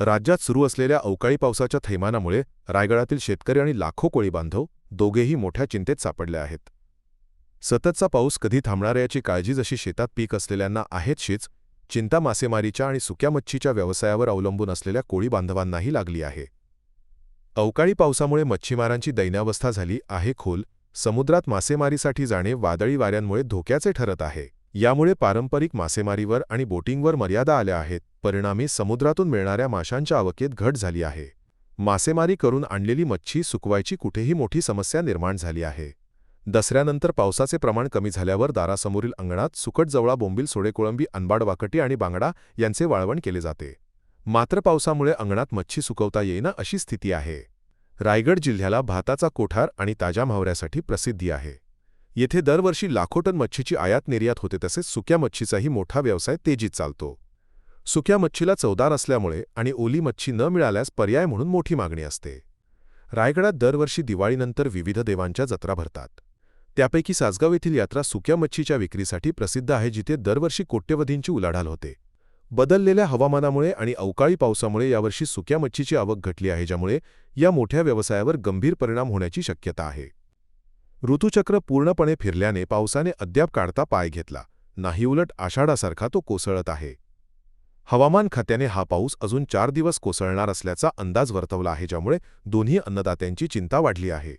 राज्यात सुरू असलेल्या अवकाळी पावसाच्या थैमानामुळे रायगडातील शेतकरी आणि लाखो कोळी बांधव दोघेही मोठ्या चिंतेत सापडले आहेत. सततचा पाऊस कधी थांबणार याची काळजी जशी शेतात पीक असलेल्यांना आहेतशीच चिंता मासेमारीच्या आणि सुक्या मच्छीच्या व्यवसायावर अवलंबून असलेल्या कोळी बांधवांनाही लागली आहे. अवकाळी पावसामुळे मच्छीमारांची दैन्यावस्था झाली आहे खोल समुद्रात मासेमारीसाठी जाणे वादळी वाऱ्यांमुळे धोक्याचे ठरत आहे. यामुळे पारंपरिक मासेमारीवर आणि बोटिंगवर मर्यादा आल्या आहेत. परिणामी समुद्रातून मिळणाऱ्या माशांच्या आवकेत घट झाली आहे. मासेमारी करून आणलेली मच्छी सुकवायची कुठेही मोठी समस्या निर्माण झाली आहे. दसऱ्यानंतर पावसाचे प्रमाण कमी झाल्यावर दारासमोरील अंगणात सुकटजवळा बोंबील सोडेकोळंबी अनबाड वाकटी आणि बांगडा यांचे वाळवण केले जाते. मात्र पावसामुळे अंगणात मच्छी सुकवता येईना अशी स्थिती आहे. रायगड जिल्ह्याला भाताचा कोठार आणि ताज्या म्हावऱ्यासाठी प्रसिद्धी आहे. येथे दरवर्षी लाखो टन मच्छीची आयात निर्यात होते तसेच सुक्या मच्छीचाही मोठा व्यवसाय तेजीत चालतो. सुक्या मच्छीला चवदार असल्यामुळे आणि ओली मच्छी न मिळाल्यास पर्याय म्हणून मोठी मागणी असते. रायगडात दरवर्षी दिवाळीनंतर विविध देवांच्या जत्रा भरतात. त्यापैकी सासगाव येथील यात्रा सुक्या मच्छीच्या विक्रीसाठी प्रसिद्ध आहे जिथे दरवर्षी कोट्यवधींची उलाढाल होते. बदललेल्या हवामानामुळे आणि अवकाळी पावसामुळे यावर्षी सुक्या मच्छीची आवक घटली आहे ज्यामुळे या मोठ्या व्यवसायावर गंभीर परिणाम होण्याची शक्यता आहे. ऋतुचक्र पूर्णपणे फिरल्याने पावसाने अद्याप काढता पाय घेतला. नाही उलट आषाढासारखा तो कोसळत आहे. हवामान खात्याने हा पाऊस अजून चार दिवस कोसळणार असल्याचा अंदाज वर्तवला आहे ज्यामुळे दोन्ही अन्नदात्यांची चिंता वाढली आहे.